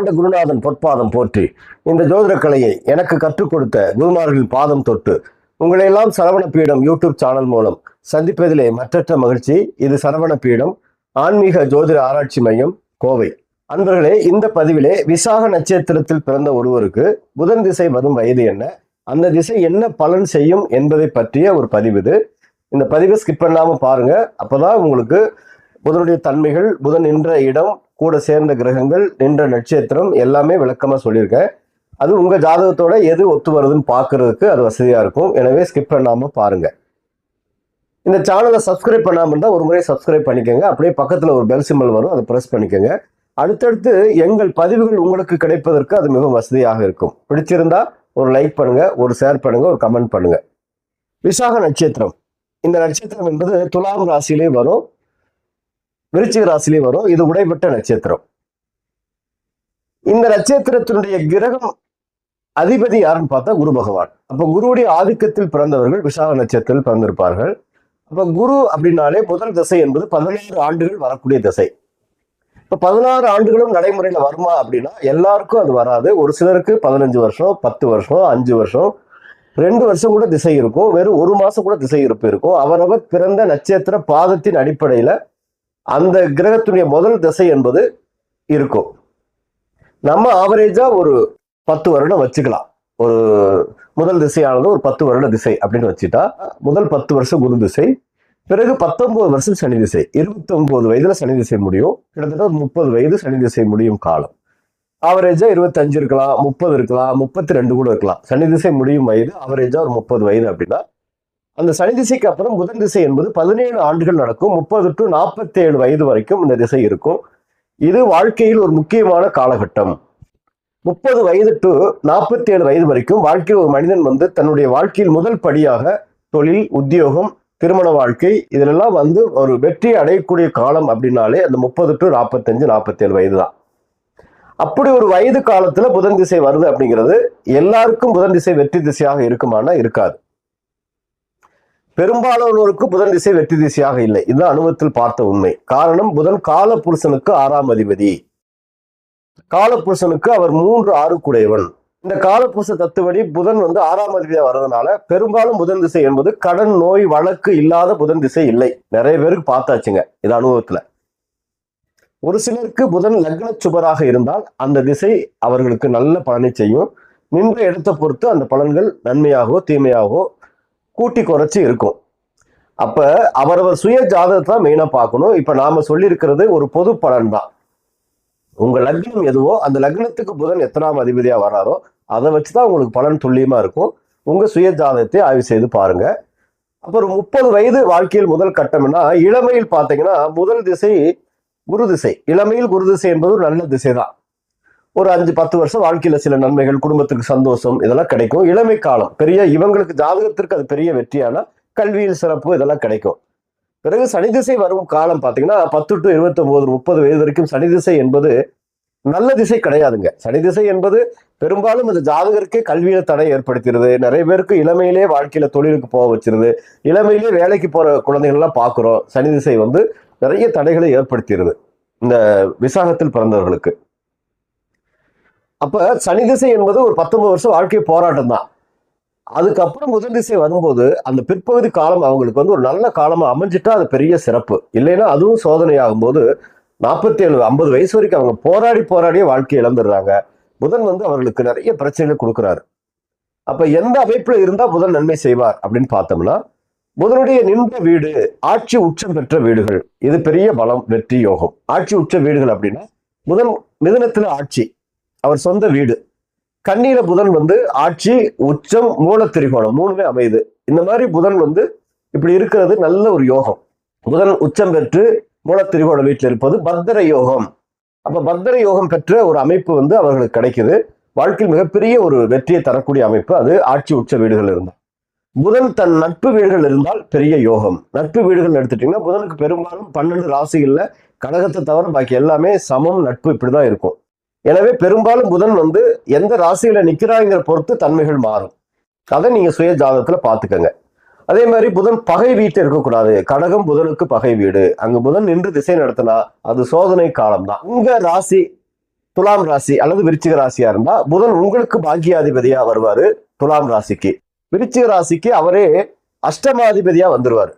ஆண்ட குருநாதன் பொற்பாதம் போற்றி இந்த ஜோதிட கலையை எனக்கு கற்றுக் கொடுத்த குருமார்களின் பாதம் தொட்டு உங்களை எல்லாம் சரவண பீடம் யூடியூப் சேனல் மூலம் சந்திப்பதிலே மற்றற்ற மகிழ்ச்சி. இது சரவண பீடம் ஆன்மீக ஜோதிட ஆராய்ச்சி மையம் கோவை. அன்பர்களே இந்த பதிவிலே விசாக நட்சத்திரத்தில் பிறந்த ஒருவருக்கு புதன் திசை வரும் வயது என்ன? அந்த திசை என்ன பலன் செய்யும் என்பதை பற்றிய ஒரு பதிவு இது. இந்த பதிவை ஸ்கிப் பண்ணாம பாருங்க. அப்போதான் உங்களுக்கு புதனுடைய தன்மைகள் புதன் நின்ற இடம் கூட சேர்ந்த கிரகங்கள் நின்ற நட்சத்திரம் எல்லாமே விளக்கமாக சொல்லியிருக்கேன் அது உங்கள் ஜாதகத்தோட எது ஒத்து வருதுன்னு பார்க்கறதுக்கு அது வசதியாக இருக்கும். எனவே ஸ்கிப் பண்ணாமல் பாருங்கள் இந்த சேனலை சப்ஸ்கிரைப் பண்ணாமல் இருந்தால் ஒரு முறை சப்ஸ்கிரைப் பண்ணிக்கோங்க. அப்படியே பக்கத்தில் ஒரு பெல் சிம்பல் வரும். அதை ப்ரெஸ் பண்ணிக்கோங்க. அடுத்தடுத்து எங்கள் பதிவுகள் உங்களுக்கு கிடைப்பதற்கு அது மிகவும் வசதியாக இருக்கும். பிடிச்சிருந்தா ஒரு லைக் பண்ணுங்கள் ஒரு ஷேர் பண்ணுங்கள் ஒரு கமெண்ட் பண்ணுங்கள் விசாக நட்சத்திரம். இந்த நட்சத்திரம் என்பது துலாம் ராசியிலே வரும். விருச்சிக ராசிலையும் வரும். இது உடைபட்ட நட்சத்திரம். இந்த நட்சத்திரத்தினுடைய கிரகம் அதிபதி யாருன்னு பார்த்தா குரு பகவான். அப்ப குருவுடைய ஆதிக்கத்தில் பிறந்தவர்கள் விசாக நட்சத்திரத்தில் பிறந்திருப்பார்கள். அப்ப குரு அப்படின்னாலே முதல் திசை என்பது பதினேழு ஆண்டுகள் வரக்கூடிய திசை. இப்ப பதினாறு ஆண்டுகளும் நடைமுறையில வருமா அப்படின்னா எல்லாருக்கும் அது வராது. ஒரு சிலருக்கு பதினஞ்சு வருஷம் பத்து வருஷம் அஞ்சு வருஷம் ரெண்டு வருஷம் கூட திசை இருக்கும். வெறும் ஒரு மாசம் கூட திசை இருப்பு இருக்கும். அவரவர் பிறந்த நட்சத்திர பாதத்தின் அடிப்படையில அந்த கிரகத்துடைய முதல் திசை என்பது இருக்கும். நம்ம ஆவரேஜாக ஒரு பத்து வருடம் வச்சுக்கலாம். ஒரு முதல் திசையானது ஒரு பத்து வருட திசை அப்படின்னு வச்சுட்டா முதல் பத்து வருஷம் குரு திசை பிறகு பத்தொன்பது வருஷம் சனி திசை. இருபத்தி ஒன்பது வயதுல சனி திசை முடியும். கிட்டத்தட்ட முப்பது வயது சனி திசை முடியும் காலம். ஆவரேஜா இருபத்தஞ்சு இருக்கலாம் முப்பது இருக்கலாம் முப்பத்தி ரெண்டு கூட இருக்கலாம். சனி திசை முடியும் வயது ஆவரேஜா ஒரு முப்பது வயது அப்படின்னா அந்த சனி திசைக்கு அப்புறம் புதன் திசை என்பது பதினேழு ஆண்டுகள் நடக்கும். முப்பது டு நாற்பத்தி ஏழு வயது வரைக்கும் இந்த திசை இருக்கும். இது வாழ்க்கையில் ஒரு முக்கியமான காலகட்டம். முப்பது வயது டு நாற்பத்தி ஏழு வயது வரைக்கும் வாழ்க்கையில் ஒரு மனிதன் வந்து தன்னுடைய வாழ்க்கையில் முதல் படியாக தொழில் உத்தியோகம் திருமண வாழ்க்கை இதிலெல்லாம் வந்து ஒரு வெற்றி அடையக்கூடிய காலம் அப்படின்னாலே அந்த முப்பது டு நாற்பத்தஞ்சு நாற்பத்தேழு வயது தான். அப்படி ஒரு வயது காலத்துல புதன் திசை வருது அப்படிங்கிறது எல்லாருக்கும் புதன் திசை வெற்றி திசையாக இருக்குமானா இருக்காது. பெரும்பாலானோருக்கு புதன் திசை வெற்றி திசையாக இல்லை. இதுதான் அனுபவத்தில் பார்த்த உண்மை. காரணம் புதன் கால புருஷனுக்கு ஆறாம் அதிபதி. காலபுருஷனுக்கு அவர் மூன்று ஆறு குடையவன் இந்த காலபுருஷ தத்துவடி புதன் வந்து ஆறாம் அதிபதியா வர்றதுனால பெரும்பாலும் புதன் திசை என்பது கடன் நோய் வழக்கு இல்லாத புதன் திசை இல்லை. நிறைய பேருக்கு பார்த்தாச்சுங்க இது அனுபவத்துல. ஒரு சிலருக்கு புதன் லக்ன சுபராக இருந்தால் அந்த திசை அவர்களுக்கு நல்ல பலனை செய்யும். நின்ற இடத்தை பொறுத்து அந்த பலன்கள் நன்மையாகவோ தீமையாகவோ கூட்டி குறைச்சி இருக்கும். அப்போ அவரவர் சுய ஜாதகத்தை தான் மெயினாக பார்க்கணும். இப்போ நாம் சொல்லியிருக்கிறது ஒரு பொது பலன் தான் உங்கள் லக்னம் எதுவோ அந்த லக்னத்துக்கு புதன் எத்தனாம் அதிபதியாக வராரோ அதை வச்சு தான் உங்களுக்கு பலன் துல்லியமாக இருக்கும். உங்கள் சுய ஜாதகத்தை ஆய்வு செய்து பாருங்கள் அப்புறம் முப்பது வயது வாழ்க்கையில் முதல் கட்டம்னா இளமையில் பார்த்தீங்கன்னா முதல் திசை குரு திசை. இளமையில் குரு திசை என்பது ஒரு நல்ல திசை தான் ஒரு அஞ்சு பத்து வருஷம் வாழ்க்கையில் சில நன்மைகள் குடும்பத்துக்கு சந்தோஷம் இதெல்லாம் கிடைக்கும். இளமை காலம். பெரிய இவங்களுக்கு ஜாதகத்திற்கு அது பெரிய வெற்றியான கல்வியில் சிறப்பு இதெல்லாம் கிடைக்கும். பிறகு சனி திசை வரும் காலம் பார்த்தீங்கன்னா பத்து டு இருபத்தொம்போது முப்பது வயது வரைக்கும் சனி திசை என்பது நல்ல திசை கிடையாதுங்க. சனி திசை என்பது பெரும்பாலும் இந்த ஜாதகருக்கே கல்வியில தடை ஏற்படுத்துகிறது நிறைய பேருக்கு இளமையிலே வாழ்க்கையில தொழிலுக்கு போக வச்சிருது. இளமையிலே வேலைக்கு போற குழந்தைகள்லாம் பார்க்குறோம் சனி திசை வந்து நிறைய தடைகளை ஏற்படுத்திடுது. இந்த விசாகத்தில் பிறந்தவர்களுக்கு. அப்போ சனி திசை என்பது ஒரு பத்தொன்பது வருஷம் வாழ்க்கை போராட்டம் தான் அதுக்கப்புறம் முதல் திசை வரும்போது அந்த பிற்பகுதி காலம் அவங்களுக்கு வந்து ஒரு நல்ல காலமாக அமைஞ்சிட்டா அது பெரிய சிறப்பு. இல்லைன்னா அதுவும் சோதனையாகும் போது நாற்பத்தி ஏழு ஐம்பது வயசு வரைக்கும் அவங்க போராடி போராடியே வாழ்க்கையை இழந்துடுறாங்க. புதன் வந்து அவர்களுக்கு நிறைய பிரச்சனைகளை கொடுக்குறாரு. அப்ப எந்த அமைப்புல இருந்தா புதன் நன்மை செய்வார் அப்படின்னு பார்த்தோம்னா புதனுடைய நின்ற வீடு ஆட்சி உச்சம் பெற்ற வீடுகள். இது பெரிய பலம் வெற்றி யோகம். ஆட்சி உச்ச வீடுகள் அப்படின்னா புதன் மிதனத்துல ஆட்சி. அவர் சொந்த வீடு. கண்ணியில புதன் வந்து ஆட்சி உச்சம் மூல திரிகோணம் மூணுமே அமையுது. இந்த மாதிரி புதன் வந்து இப்படி இருக்கிறது நல்ல ஒரு யோகம். புதன் உச்சம் பெற்று மூல திரிகோண வீட்டில் இருப்பது பத்திர யோகம். அப்ப பத்திர யோகம் பெற்ற ஒரு அமைப்பு வந்து அவர்களுக்கு கிடைக்குது. வாழ்க்கையில் மிகப்பெரிய ஒரு வெற்றியை தரக்கூடிய அமைப்பு அது ஆட்சி உச்ச வீடுகள் இருந்தால். புதன் தன் நட்பு வீடுகள் இருந்தால் பெரிய யோகம். நட்பு வீடுகள் எடுத்துட்டீங்கன்னா புதனுக்கு பெரும்பாலும் பன்னெண்டு ராசிகளில் கடகத்தை தவிர பாக்கி எல்லாமே சமம் நட்பு இப்படிதான் இருக்கும். எனவே பெரும்பாலும் புதன் வந்து எந்த ராசியில நிக்கிறாங்கிற பொறுத்து தன்மைகள் மாறும். அதை நீங்க சுய ஜாதகத்துல பாத்துக்கங்க அதே மாதிரி புதன் பகை வீட்டில் இருக்கக்கூடாது. கடகம் புதனுக்கு பகை வீடு. அங்க புதன் நின்று திசை நடத்தினா அது சோதனை காலம் தான். உங்க ராசி துலாம் ராசி அல்லது விருச்சிக ராசியா இருந்தா புதன் உங்களுக்கு பாக்கியாதிபதியா வருவாரு துலாம் ராசிக்கு. விருச்சிக ராசிக்கு அவரே அஷ்டமாதிபதியா வந்துருவாரு.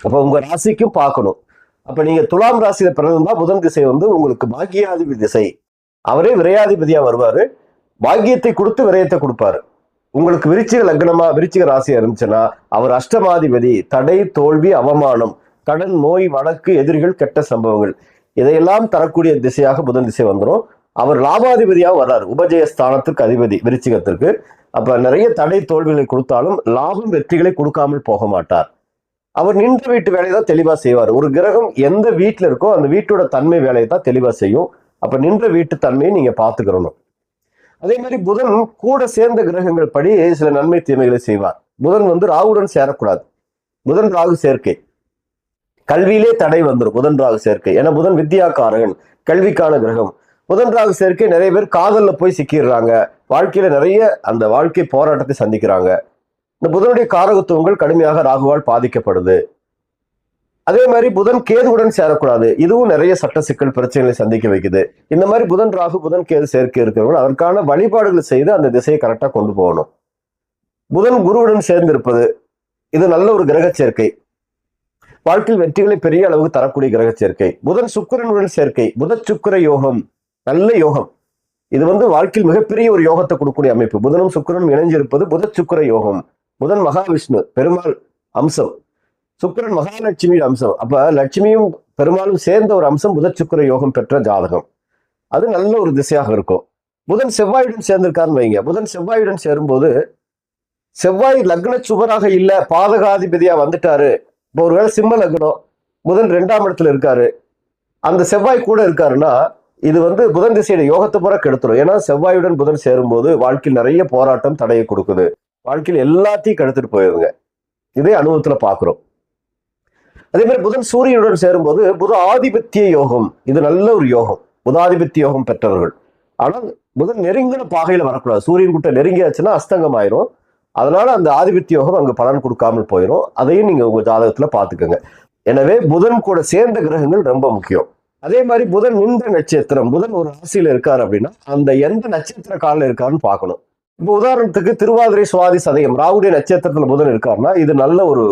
அப்ப உங்க ராசிக்கும் பார்க்கணும். அப்ப நீங்க துலாம் ராசியில பிறந்திருந்தா புதன் திசை வந்து உங்களுக்கு பாக்கியாதிபதி திசை. அவரே விரையாதிபதியா வருவாரு. பாக்கியத்தை கொடுத்து விரயத்தை கொடுப்பாரு. உங்களுக்கு விருச்சிக லக்னமா விருச்சிக ராசியா இருந்துச்சுன்னா அவர் அஷ்டமாதிபதி தடை தோல்வி அவமானம் கடன் நோய் வழக்கு எதிரிகள் கெட்ட சம்பவங்கள் இதையெல்லாம் தரக்கூடிய திசையாக புதன் திசை வந்துடும் அவர் லாபாதிபதியாக வர்றார். உபஜய ஸ்தானத்துக்கு அதிபதி விருச்சிகத்திற்கு. அப்ப நிறைய தடை தோல்விகளை கொடுத்தாலும் லாபம் வெற்றிகளை கொடுக்காமல் போக மாட்டார். அவர் நின்ற வீட்டு வேலையை தான் தெளிவா செய்வார். ஒரு கிரகம் எந்த வீட்டில் இருக்கோ அந்த வீட்டோட தன்மை வேலையை தான் தெளிவா செய்யும். அப்ப நின்ற வீட்டு தன்மையை நீங்க பாத்துக்கிறணும் அதே மாதிரி புதன் கூட சேர்ந்த கிரகங்கள் படி சில நன்மை தீமைகளை செய்வார். புதன் வந்து ராகுடன் சேரக்கூடாது. புதன் ராகு சேர்க்கை. கல்வியிலே தடை வந்துடும் புதன் ராகு சேர்க்கை. ஏன்னா புதன் வித்யாக்காரகன் கல்விக்கான கிரகம். புதன் ராகு சேர்க்கை நிறைய பேர் காதல்ல போய் சிக்கிடுறாங்க. வாழ்க்கையில நிறைய அந்த வாழ்க்கை போராட்டத்தை சந்திக்கிறாங்க. இந்த புதனுடைய காரகத்துவங்கள் கடுமையாக ராகுவால் பாதிக்கப்படுது. அதே மாதிரி புதன் கேதுவுடன் சேரக்கூடாது. இதுவும் நிறைய சட்ட சிக்கல் பிரச்சனைகளை சந்திக்க வைக்குது. இந்த மாதிரி புதன் ராகு புதன் கேது சேர்க்கை இருக்கிறவங்க அதற்கான வழிபாடுகளை செய்து அந்த திசையை கரெக்டாக கொண்டு போகணும். புதன் குருவுடன் சேர்ந்திருப்பது இது நல்ல ஒரு கிரக சேர்க்கை. வாழ்க்கையில் வெற்றிகளை பெரிய அளவுக்கு தரக்கூடிய கிரக சேர்க்கை. புதன் சுக்கரனுடன் சேர்க்கை புத சுக்கர யோகம் நல்ல யோகம். இது வந்து வாழ்க்கையில் மிகப்பெரிய ஒரு யோகத்தை கொடுக்கக்கூடிய அமைப்பு. புதனும் சுக்கிரனும் இணைஞ்சிருப்பது புத சுக்கர யோகம். புதன் மகாவிஷ்ணு பெருமாள் அம்சம். சுக்கரன் மகாலட்சுமியின் அம்சம். அப்ப லட்சுமியும் பெரும்பாலும் சேர்ந்த ஒரு அம்சம் புத சுக்கிர யோகம் பெற்ற ஜாதகம். அது நல்ல ஒரு திசையாக இருக்கும். புதன் செவ்வாயுடன் சேர்ந்திருக்காருன்னு வைங்க. புதன் செவ்வாயுடன் சேரும்போது செவ்வாய் லக்ன சுபராக இல்லை பாதகாதிபதியா வந்துட்டாரு. இப்போ ஒருவேளை சிம்ம லக்னம் புதன் ரெண்டாம் இடத்துல இருக்காரு. அந்த செவ்வாய் கூட இருக்காருன்னா இது வந்து புதன் திசையோட யோகத்தை பூரா கெடுத்துரும். ஏன்னா செவ்வாயுடன் புதன் சேரும்போது வாழ்க்கையில் நிறைய போராட்டம் தடையை கொடுக்குது. வாழ்க்கையில் எல்லாத்தையும் கெடுத்துட்டு போயிருங்க. இதே அனுபவத்தில் பார்க்குறோம் அதே மாதிரி புதன் சூரியனுடன் சேரும்போது புத ஆதிபத்திய யோகம் இது நல்ல ஒரு யோகம். புதாதிபத்திய யோகம் பெற்றவர்கள். ஆனால் புதன் நெருங்கின பாகையில் வரக்கூடாது. சூரியன் கிட்ட நெருங்கியாச்சுன்னா அஸ்தங்கம் ஆயிரும். அதனால அந்த ஆதிபத்திய யோகம் அங்கே பலன் கொடுக்காமல் போயிடும் அதையும் நீங்கள் உங்கள் ஜாதகத்தில் பார்த்துக்கோங்க. எனவே புதன் கூட சேர்ந்த கிரகங்கள் ரொம்ப முக்கியம். அதே மாதிரி புதன் நின்ற நட்சத்திரம் புதன் ஒரு ராசியில் இருக்கார் அப்படின்னா அந்த எந்த நட்சத்திர காலில் இருக்காருன்னு பார்க்கணும். இப்போ உதாரணத்துக்கு திருவாதிரை சுவாதி சதயம் ராகுடைய நட்சத்திரத்தில் புதன் இருக்காருன்னா இது நல்ல ஒரு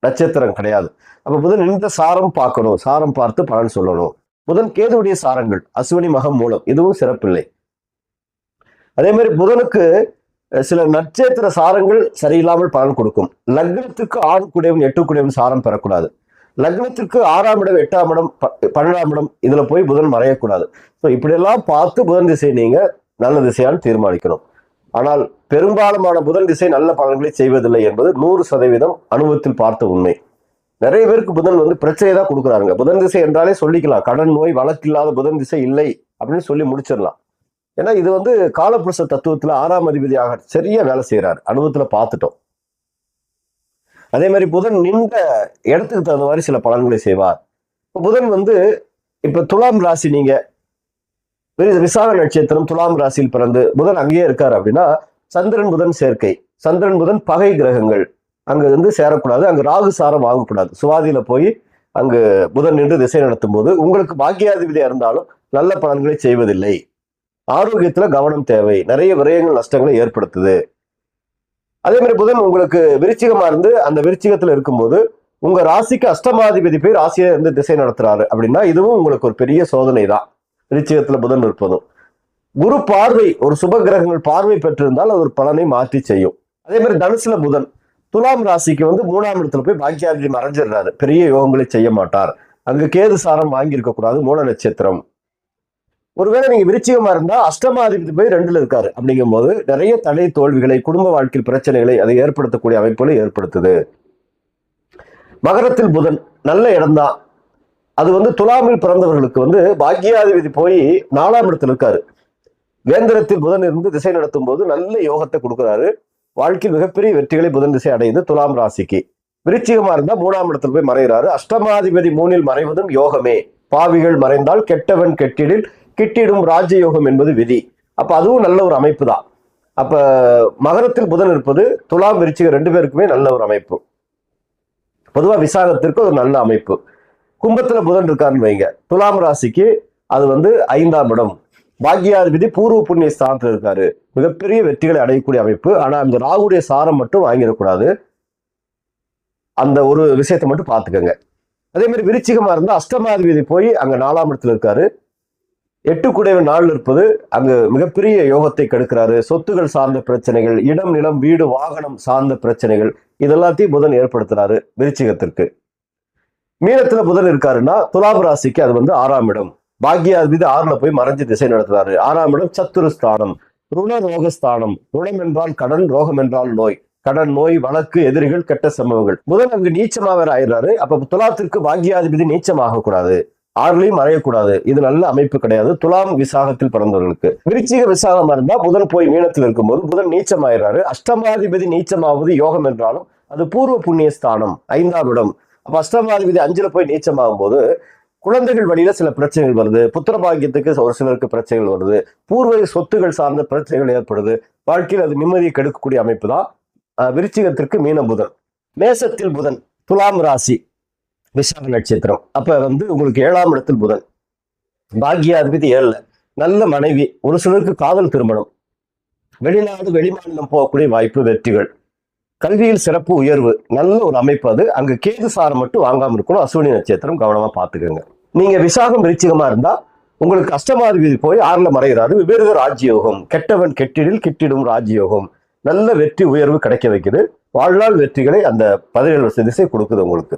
நட்சத்திரம் கிடையாது. அப்போ புதன் எந்த சாரம் பார்க்கணும்? சாரம் பார்த்து பலன் சொல்லணும். புதன் கேதுவுடைய சாரங்கள் அஸ்வினி மகம் மூலம் இதுவும் சிறப்பில்லை. அதே மாதிரி புதனுக்கு சில நட்சத்திர சாரங்கள் சரியில்லாமல் பலன் கொடுக்கும். லக்னத்துக்கு ஆண் குடையவன் எட்டு குடையவன் சாரம் பெறக்கூடாது. லக்னத்திற்கு ஆறாம் இடம் எட்டாம் இடம் ப- பன்னெண்டாம் இடம் இதுல போய் புதன் மறையக்கூடாது. ஸோ இப்படியெல்லாம் பார்த்து புதன் திசை நீங்க நல்ல திசையால் தீர்மானிக்கணும். ஆனால் பெரும்பாலுமான புதன் திசை நல்ல பலன்களை செய்வதில்லை என்பது நூறு சதவீதம் அனுபவத்தில் பார்த்த உண்மை. நிறைய பேருக்கு புதன் வந்து பிரச்சனை தான் கொடுக்குறாங்க புதன் திசை என்றாலே சொல்லிக்கலாம். கடன் நோய் வழக்கில்லாத புதன் திசை இல்லை அப்படின்னு சொல்லி முடிச்சிடலாம். ஏன்னா இது வந்து காலப்புருஷ தத்துவத்தில் ஆறாம் அதிபதியாக சரியா வேலை செய்கிறார் அனுபவத்தில் பார்த்துட்டோம். அதே மாதிரி புதன் நின்ற இடத்துக்கு தகுந்த மாதிரி சில பலன்களை செய்வார். புதன் வந்து இப்போ துலாம் ராசி நீங்கள் விசாக நட்சத்திரம் துலாம் ராசியில் பிறந்து புதன் அங்கேயே இருக்கார் அப்படின்னா சந்திரன் புதன் சேர்க்கை. சந்திரன் புதன் பகை கிரகங்கள். அங்க வந்து சேரக்கூடாது. அங்கு ராகு சாரம் வாங்கக்கூடாது சுவாதியில போய் அங்கு புதன் நின்று திசை நடத்தும் போது உங்களுக்கு பாக்கியாதிபதியா இருந்தாலும் நல்ல பலன்களை செய்வதில்லை. ஆரோக்கியத்துல கவனம் தேவை. நிறைய விரயங்கள் நஷ்டங்களை ஏற்படுத்துது. அதே மாதிரி புதன் உங்களுக்கு விருச்சிகமா இருந்து அந்த விருச்சிகத்துல இருக்கும்போது உங்க ராசிக்கு அஷ்டமாதிபதி போய் ராசியை இருந்து திசை நடத்துறாரு அப்படின்னா இதுவும் உங்களுக்கு ஒரு பெரிய சோதனை தான் விருச்சிகத்துல புதன் இருப்பதும். குரு பார்வை ஒரு சுப கிரகங்கள் பார்வை பெற்றிருந்தால் அது ஒரு பலனை மாற்றி செய்யும். அதே மாதிரி தனுசுல புதன் துலாம் ராசிக்கு வந்து மூணாம் இடத்துல போய் பாக்கியாதிபதி மறைஞ்சிடுறாரு. பெரிய யோகங்களை செய்ய மாட்டார். அங்கு கேது சாரம் வாங்கியிருக்க கூடாது மூல நட்சத்திரம். ஒருவேளை நீங்க விருச்சிகமா இருந்தா அஷ்டமாதிபதி போய் ரெண்டுல இருக்காரு. அப்படிங்கும்போது நிறைய தடை தோல்விகளை குடும்ப வாழ்க்கையில் பிரச்சனைகளை அதை ஏற்படுத்தக்கூடிய அமைப்புகளை ஏற்படுத்துது. மகரத்தில் புதன் நல்ல இடம்தான் அது வந்து துலாமில் பிறந்தவர்களுக்கு வந்து பாக்கியாதிபதி போய் நாலாம் இடத்துல இருக்காரு. வேந்திரத்தில் புதன் இருந்து திசை நடத்தும் போது நல்ல யோகத்தை கொடுக்குறாரு. வாழ்க்கையில் மிகப்பெரிய வெற்றிகளை புதன் திசை அடையுது துலாம் ராசிக்கு. விருச்சிகமா இருந்தா மூணாம் இடத்துல போய் மறைகிறாரு. அஷ்டமாதிபதி மூணில் மறைவதும் யோகமே. பாவிகள் மறைந்தால் கெட்டவன் கெட்டிடில் கிட்டிடும் ராஜயோகம் என்பது விதி. அப்ப அதுவும் நல்ல ஒரு அமைப்பு தான் அப்ப மகரத்தில் புதன் இருப்பது துலாம் விருச்சிகம் ரெண்டு பேருக்குமே நல்ல ஒரு அமைப்பு. பொதுவா விசாகத்திற்கு ஒரு நல்ல அமைப்பு. கும்பத்தில் புதன் இருக்காருன்னு வைங்க. துலாம் ராசிக்கு அது வந்து ஐந்தாம் இடம். பாக்யாதிபதி பூர்வ புண்ணிய ஸ்தானத்தில் இருக்காரு. மிகப்பெரிய வெற்றிகளை அடையக்கூடிய அமைப்பு. ஆனால் அந்த ராகுடைய சாரம் மட்டும் வாங்கிடக்கூடாது. அந்த ஒரு விஷயத்தை மட்டும் பார்த்துக்கோங்க. அதே மாதிரி விருச்சிகமாக இருந்தால் அஷ்டமாதிபதி போய் அங்கே நாலாம் இடத்துல இருக்காரு. எட்டு குடைவன் நாள் இருப்பது அங்கு மிகப்பெரிய யோகத்தை கெடுக்கிறாரு. சொத்துகள் சார்ந்த பிரச்சனைகள் இடம் நிலம் வீடு வாகனம் சார்ந்த பிரச்சனைகள் இதெல்லாத்தையும் புதன் ஏற்படுத்துறாரு விருச்சிகத்திற்கு. மீனத்துல புதன் இருக்காருன்னா துலாம் ராசிக்கு அது வந்து ஆறாம் இடம். பாக்கியாதிபதி ஆறுல போய் மறைஞ்சு திசை நடத்துறாரு. ஆறாம் இடம் சத்துருஸ்தானம் ருண ரோகஸ்தானம். ருணம் என்றால் கடன் ரோகம் என்றால் நோய். கடன் நோய் வழக்கு எதிரிகள் கெட்ட சம்பவங்கள். முதல் அங்கு நீச்சமா வேற ஆயிடுறாரு. அப்ப துலாத்திற்கு பாக்யாதிபதி நீச்சமாக கூடாது ஆறுலையும் மறையக்கூடாது. இது நல்ல அமைப்பு கிடையாது. துலாம் விசாகத்தில் பிறந்தவர்களுக்கு. விருச்சிக விசாகமா இருந்தா புதன் போய் மீனத்தில் இருக்கும்போது புதன் நீச்சமாயிடுறாரு. அஷ்டமாதிபதி நீச்சமாவது யோகம் என்றாலும் அது பூர்வ புண்ணிய ஸ்தானம் ஐந்தாம் இடம். அப்போ அஷ்டமாதி விதி அஞ்சில் போய் நீச்சமாகும் போது குழந்தைகள் வழியில சில பிரச்சனைகள் வருது. புத்திர பாக்கியத்துக்கு ஒரு சிலருக்கு பிரச்சனைகள் வருது. பூர்வ சொத்துகள் சார்ந்த பிரச்சனைகள் ஏற்படுது. வாழ்க்கையில் அது நிம்மதியை கெடுக்கக்கூடிய அமைப்பு தான் விருச்சிகத்திற்கு மீன புதன். மேசத்தில் புதன் துலாம் ராசி விசாக நட்சத்திரம். அப்போ வந்து உங்களுக்கு ஏழாம் இடத்தில் புதன். பாக்கியாதிபதி ஏழில் நல்ல மனைவி ஒரு சிலருக்கு காதல் திருமணம். வெளிநாடு வெளிமாநிலம் போகக்கூடிய வாய்ப்பு வெற்றிகள். கல்வியில் சிறப்பு உயர்வு நல்ல ஒரு அமைப்பு அது. அங்கு கேது சாரம் மட்டும் வாங்காம இருக்கணும். அஸ்வினி நட்சத்திரம் கவனமா பாத்துக்கோங்க நீங்க விசாகம் விருச்சிகமா இருந்தா உங்களுக்கு அஷ்டமாதிபதி போய் ஆறுல மறைகிறாரு. விபரீத ராஜ்யோகம். கெட்டவன் கெட்டிடில் கிட்டிடும் ராஜ்யோகம். நல்ல வெற்றி உயர்வு கிடைக்க வைக்குது. வாழ்நாள் வெற்றிகளை அந்த பதினேழு வருஷ திசை கொடுக்குது உங்களுக்கு.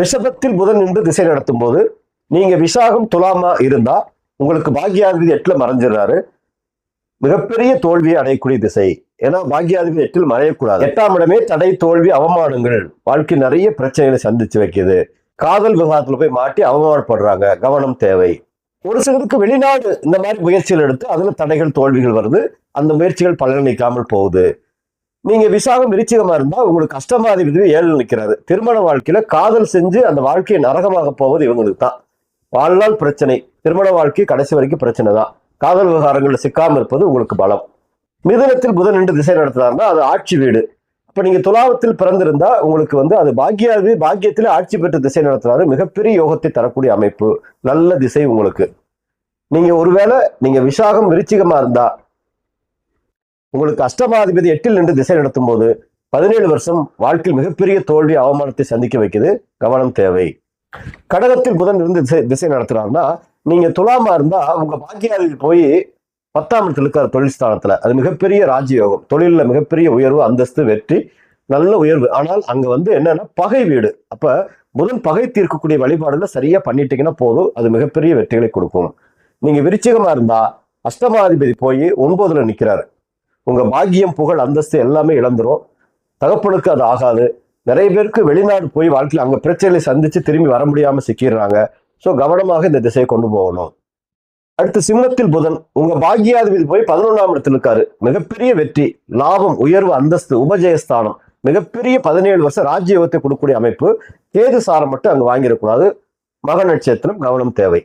ரிஷபத்தில் புதன் நின்று திசை நடத்தும் போது நீங்க விசாகம் துலாமா இருந்தா உங்களுக்கு பாக்யாதிபதி எட்டுல மறைஞ்சிடுறாரு. மிகப்பெரிய தோல்வியை அடையக்கூடிய திசை. ஏன்னா பாக்கியாதிபதி எட்டில் மறையக்கூடாது. எட்டாம் இடமே தடை தோல்வி அவமானங்கள். வாழ்க்கை நிறைய பிரச்சனைகளை சந்திச்சு வைக்கிது. காதல் விவாதத்துல போய் மாட்டி அவமானப்படுறாங்க. கவனம் தேவை. ஒரு சிலருக்கு வெளிநாடு இந்த மாதிரி முயற்சிகள் எடுத்து அதில் தடைகள் தோல்விகள் வருது. அந்த முயற்சிகள் பலனளிக்காமல் போகுது. நீங்க விசாகம் விருச்சிகமா இருந்தால் உங்களுக்கு கஷ்டமாதிபதி ஏழு நிற்கிறாரு திருமண வாழ்க்கையில காதல் செஞ்சு அந்த வாழ்க்கையை நரகமாக போவது இவங்களுக்கு தான் வாழ்நாள் பிரச்சனை. திருமண வாழ்க்கை கடைசி வரைக்கும் பிரச்சனை தான் காதல் விவகாரங்களில் சிக்காமல் இருப்பது உங்களுக்கு பலம். மிதுனத்தில் புதன் என்று திசை நடத்தினார்னா அது ஆட்சி வீடு. இப்போ நீங்க துலாவத்தில் பிறந்திருந்தா உங்களுக்கு வந்து அது பாக்கியாவே பாக்கியத்தில் ஆட்சி பெற்று திசை நடத்துறாரு மிகப்பெரிய யோகத்தை தரக்கூடிய அமைப்பு. நல்ல திசை உங்களுக்கு. நீங்க ஒருவேளை நீங்க விசாகம் விருச்சிகமாக இருந்தா உங்களுக்கு அஷ்டமாதிபதி எட்டில் நின்று திசை நடத்தும் போது பதினேழு வருஷம் வாழ்க்கையில் மிகப்பெரிய தோல்வி அவமானத்தை சந்திக்க வைக்குது. கவனம் தேவை. கடகத்தில் புதன் இருந்து திசை திசை நடத்துறாருன்னா நீங்க துலாமா இருந்தா உங்க பாக்கியாதிபதி போய் பத்தாம் இடத்துல இருக்கிற தொழில் ஸ்தானத்துல. அது மிகப்பெரிய ராஜயோகம். தொழிலில் மிகப்பெரிய உயர்வு அந்தஸ்து வெற்றி நல்ல உயர்வு. ஆனால் அங்க வந்து என்னன்னா பகை வீடு. அப்ப முதல் பகை தீர்க்கக்கூடிய வழிபாடுல சரியா பண்ணிட்டீங்கன்னா போதும். அது மிகப்பெரிய வெற்றிகளை கொடுக்கும். நீங்க விருச்சிகமா இருந்தா அஷ்டமாதிபதி போய் ஒன்பதுல நிக்கிறாரு. உங்க பாக்கியம் புகழ் அந்தஸ்து எல்லாமே இழந்துரும். தகப்பனுக்கு அது ஆகாது. நிறைய பேருக்கு வெளிநாடு போய் வாழ்க்கையில் அங்க பிரச்சனைகளை சந்திச்சு திரும்பி வர முடியாம சிக்கிடுறாங்க. ஸோ கவனமாக இந்த திசையை கொண்டு போகணும். அடுத்து சிம்மத்தில் புதன் உங்க பாக்கியாதிபதி போய் பதினொன்றாம் இடத்துல இருக்காரு. மிகப்பெரிய வெற்றி லாபம் உயர்வு அந்தஸ்து உபஜயஸ்தானம். மிகப்பெரிய பதினேழு வருஷம் ராஜ்யோகத்தை கொடுக்கக்கூடிய அமைப்பு. கேது சாரம் மட்டும் அங்கே வாங்கிடக்கூடாது. மக நட்சத்திரம் கவனம் தேவை.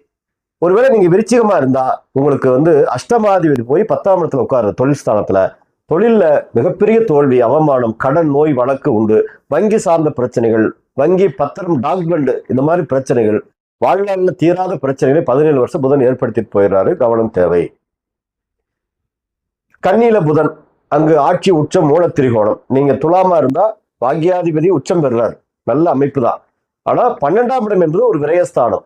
ஒருவேளை நீங்க விருச்சிகமா இருந்தா உங்களுக்கு வந்து அஷ்டமாதிபதி போய் பத்தாம் இடத்துல உட்காரு தொழில் ஸ்தானத்துல தொழில்ல மிகப்பெரிய தோல்வி அவமானம் கடன் நோய் வழக்கு உண்டு. வங்கி சார்ந்த பிரச்சனைகள் வங்கி பத்திரம் டாக்குமெண்ட் இந்த மாதிரி பிரச்சனைகள் வாழ்நாளில் தீராத பிரச்சனைகளை பதினேழு வருஷம் புதன் ஏற்படுத்திட்டு போயிடுறாரு. கவனம் தேவை. கண்ணியில புதன் அங்கு ஆட்சி உச்சம் மூல திரிகோணம் நீங்க துலாமா இருந்தா பாக்யாதிபதி உச்சம் பெறுறாரு. நல்ல அமைப்பு தான். ஆனா பன்னெண்டாம் இடம் என்பது ஒரு விரயஸ்தானம்.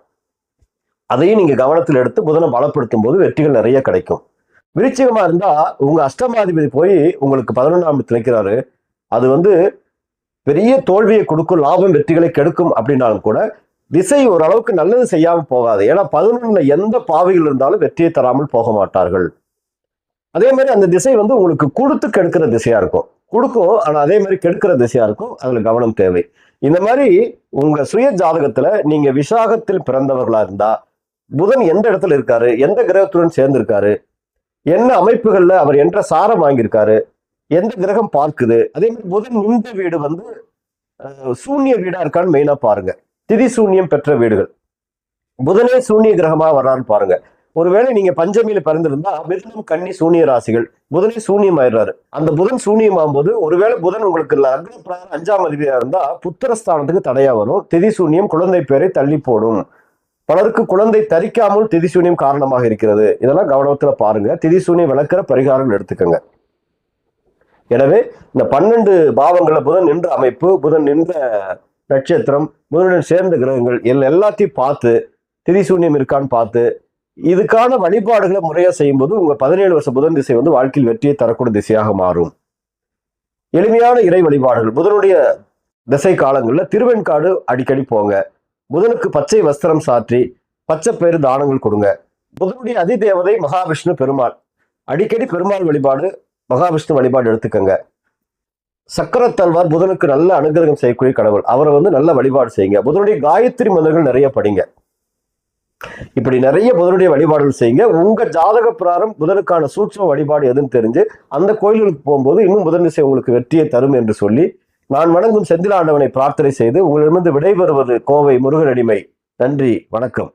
அதையும் நீங்க கவனத்தில் எடுத்து புதனை பலப்படுத்தும் போது வெற்றிகள் நிறைய கிடைக்கும். விருச்சிகமா இருந்தா உங்க அஷ்டமாதிபதி போய் உங்களுக்கு பதினொன்றாம் இடத்துல நிற்கிறாரு அது வந்து பெரிய தோல்வியை கொடுக்கும் லாபம் வெற்றிகளை கெடுக்கும் அப்படின்னாலும் கூட திசை ஓரளவுக்கு நல்லது செய்யாம போகாது. ஏன்னா பதினொன்னுல எந்த பாவிகள் இருந்தாலும் வெற்றியை தராமல் போக மாட்டார்கள். அதே மாதிரி அந்த திசை வந்து உங்களுக்கு கொடுத்து கெடுக்கிற திசையா இருக்கும். கொடுக்கும் ஆனா அதே மாதிரி கெடுக்கிற திசையா இருக்கும். அதுல கவனம் தேவை. இந்த மாதிரி உங்க சுய ஜாதகத்துல நீங்க விசாகத்தில் பிறந்தவர்களா இருந்தா புதன் எந்த இடத்துல இருக்காரு? எந்த கிரகத்துடன் சேர்ந்திருக்காரு? என்ன அமைப்புகள்ல அவர் என்ற சாரம் வாங்கியிருக்காரு? எந்த கிரகம் பார்க்குது? அதே மாதிரி புதன் இந்த வீடு வந்து சூன்ய வீடா இருக்கான்னு மெயினா பாருங்க. திதி சூன்யம் பெற்ற வீடுகள். புதனே சூன்ய கிரகமா வர்றான்னு பாருங்க. ஒருவேளை நீங்க பஞ்சமியில பிறந்திருந்தா மிருதம் கன்னி சூனிய ராசிகள் புதனே சூன்யம் ஆயிடுறாரு. அந்த புதன் சூன்யம் ஆகும்போது ஒருவேளை புதன் உங்களுக்கு லக்ன பிரகாரம் அஞ்சாம் அதிபதியா இருந்தா புத்திரஸ்தானத்துக்கு தடையா வரும். திதி சூன்யம் குழந்தை பேரை தள்ளி போடும். பலருக்கு குழந்தை தரிக்காமல் திதிசூன்யம் காரணமாக இருக்கிறது. இதெல்லாம் கவனத்துல பாருங்க. திதிசூன்யம் விளக்குற பரிகாரம் எடுத்துக்கோங்க. எனவே இந்த பன்னெண்டு பாவங்களை புதன் நின்ற அமைப்பு புதன் நின்ற நட்சத்திரம் புதனுடன் சேர்ந்த கிரகங்கள் எல் எல்லாத்தையும் பார்த்து திரிசூன்யம் இருக்கான்னு பார்த்து இதுக்கான வழிபாடுகளை முறையாக செய்யும்போது உங்கள் பதினேழு வருஷம் புதன் திசை வந்து வாழ்க்கையில் வெற்றியை தரக்கூடிய திசையாக மாறும். எளிமையான இறை வழிபாடுகள். புதனுடைய திசை காலங்களில் திருவெண்காடு அடிக்கடி போங்க. புதனுக்கு பச்சை வஸ்திரம் சாற்றி பச்சை பயிறு தானங்கள் கொடுங்க. புதனுடைய அதிதேவதை மகாவிஷ்ணு பெருமாள். அடிக்கடி பெருமாள் வழிபாடு மகாவிஷ்ணு வழிபாடு எடுத்துக்கங்க. சக்கரத்தல்வார் புதனுக்கு நல்ல அனுகிரகம் செய்யக்கூடிய கடவுள். அவரை வந்து நல்ல வழிபாடு செய்யுங்க. புதனுடைய காயத்ரி மந்திரங்கள் நிறைய படிங்க. இப்படி நிறைய புதனுடைய வழிபாடுகள் செய்யுங்க. உங்க ஜாதக பிராரம் புதனுக்கான சூட்சம வழிபாடு எதுன்னு தெரிஞ்சு அந்த கோயில்களுக்கு போகும்போது இன்னும் புதன் திசை உங்களுக்கு வெற்றியை தரும் என்று சொல்லி நான் வணங்கும் செந்திலாண்டவனை பிரார்த்தனை செய்து உங்களிடமிருந்து விடைபெறுவது கோவை முருகனடிமை நன்றி. வணக்கம்.